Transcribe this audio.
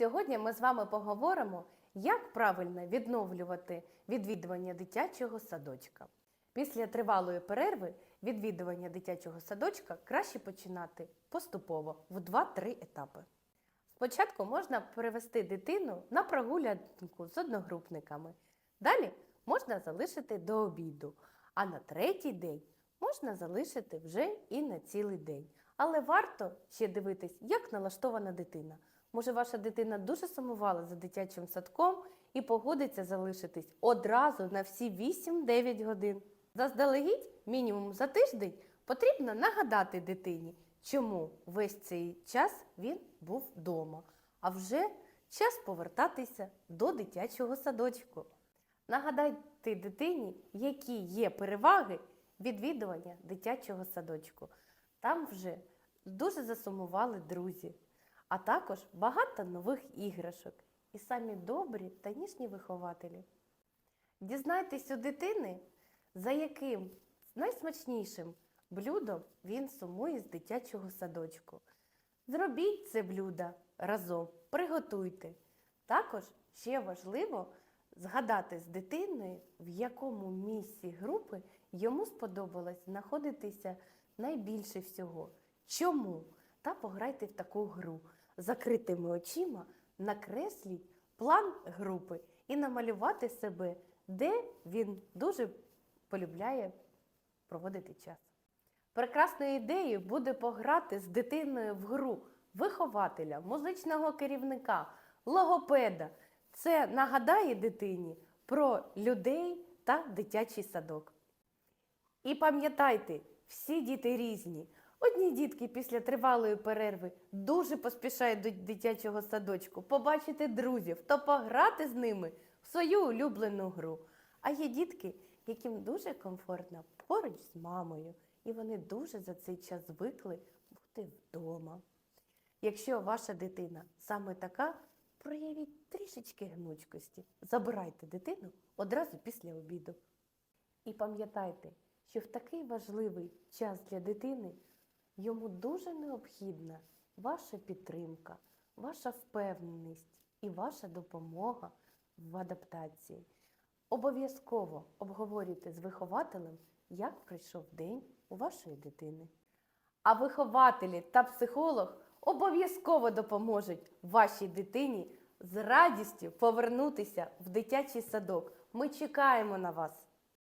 Сьогодні ми з вами поговоримо, як правильно відновлювати відвідування дитячого садочка. Після тривалої перерви відвідування дитячого садочка краще починати поступово в 2-3 етапи. Спочатку можна перевести дитину на прогулянку з одногрупниками. Далі можна залишити до обіду, а на третій день можна залишити вже і на цілий день. Але варто ще дивитись, як налаштована дитина. Може, ваша дитина дуже сумувала за дитячим садком і погодиться залишитись одразу на всі 8-9 годин. Заздалегідь, мінімум за тиждень, потрібно нагадати дитині, чому весь цей час він був вдома, а вже час повертатися до дитячого садочку. Нагадайте дитині, які є переваги відвідування дитячого садочку. Там вже дуже засумували друзі, а також багато нових іграшок і самі добрі та ніжні вихователі. Дізнайтесь у дитини, за яким найсмачнішим блюдом він сумує з дитячого садочку. Зробіть це блюдо разом, приготуйте. Також ще важливо згадати з дитиною, в якому місці групи йому сподобалось знаходитися найбільше всього. Чому? Та пограйте в таку гру. Закритими очима накресліть план групи і намалювати себе, де він дуже полюбляє проводити час. Прекрасною ідеєю буде пограти з дитиною в гру вихователя, музичного керівника, логопеда. Це нагадає дитині про людей та дитячий садок. І пам'ятайте, всі діти різні. Одні дітки після тривалої перерви дуже поспішають до дитячого садочку, побачити друзів та пограти з ними в свою улюблену гру. А є дітки, яким дуже комфортно поруч з мамою, і вони дуже за цей час звикли бути вдома. Якщо ваша дитина саме така, проявіть трішечки гнучкості. Забирайте дитину одразу після обіду. І пам'ятайте, що в такий важливий час для дитини йому дуже необхідна ваша підтримка, ваша впевненість і ваша допомога в адаптації. Обов'язково обговорюйте з вихователем, як пройшов день у вашої дитини. А вихователі та психолог обов'язково допоможуть вашій дитині з радістю повернутися в дитячий садок. Ми чекаємо на вас.